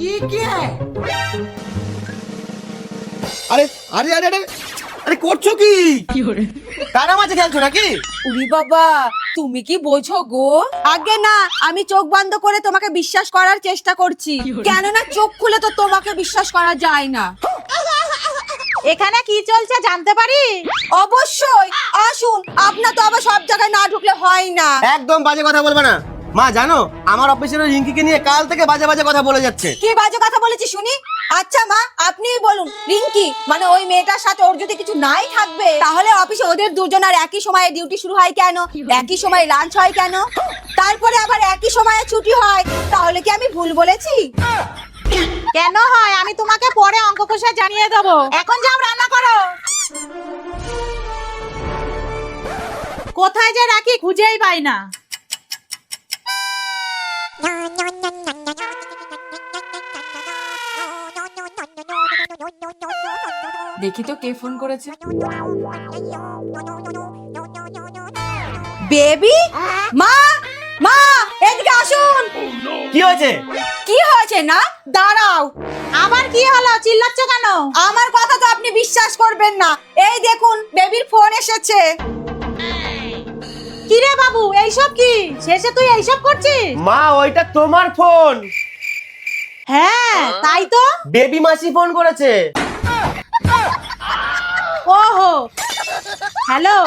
ये क्या है আরে আরে আরে আরে আরে করছো কি কারা মাঝে খেলছো নাকি উরি বাবা তুমি কি বোঝো গো আগে না আমি চোখ বন্ধ করে তোমাকে বিশ্বাস করার চেষ্টা করছি কেননা চোখ খুলে তো তোমাকে বিশ্বাস করা যায় না এখানে কি চলছে জানতে পারি অবশ্যই আসুন আপনার তো আবার সব জায়গায় না ঢুকলে হয় না একদম বাজে কথা বলবে না মা জানো আমার অফিসের রিঙ্কিকে নিয়ে কাল থেকে বাজে বাজে কথা বলে যাচ্ছে। কি বাজে কথা বলেছি শুনি? আচ্ছা মা আপনিই বলুন রিঙ্কি মানে ওই মেয়েটার সাথে ওর যদি কিছু নাই থাকবে তাহলে অফিসে ওদের দুজনের একই সময়ে ডিউটি শুরু হয় কেন? একই সময়ে লাঞ্চ হয় কেন? তারপরে আবার একই সময়ে ছুটি হয় তাহলে কি আমি ভুল বলেছি? কেন হয়? আমি তোমাকে পরে অঙ্ক কষে জানিয়ে দেবো। এখন যাও রান্না করো। কোথায় যে রাখি খুঁজেই পাই না। দেখি তো কে ফোন করেছে। বেবি? মা মা এদিকে আসুন। কি হয়েছে? কি হয়েছে না? দাঁড়াও। আবার কি হলো? চিল্লাচ্ছ কেন? আমার কথা তো আপনি বিশ্বাস করবেন না। এই দেখুন বেবির ফোন এসেছে। কি রে বাবু এইসব কি? শেষে তুই এইসব করছিস? মা ওইটা তোমার ফোন। হ্যাঁ তাই তো। বেবি মাসি ফোন করেছে। ওহো। হ্যালো।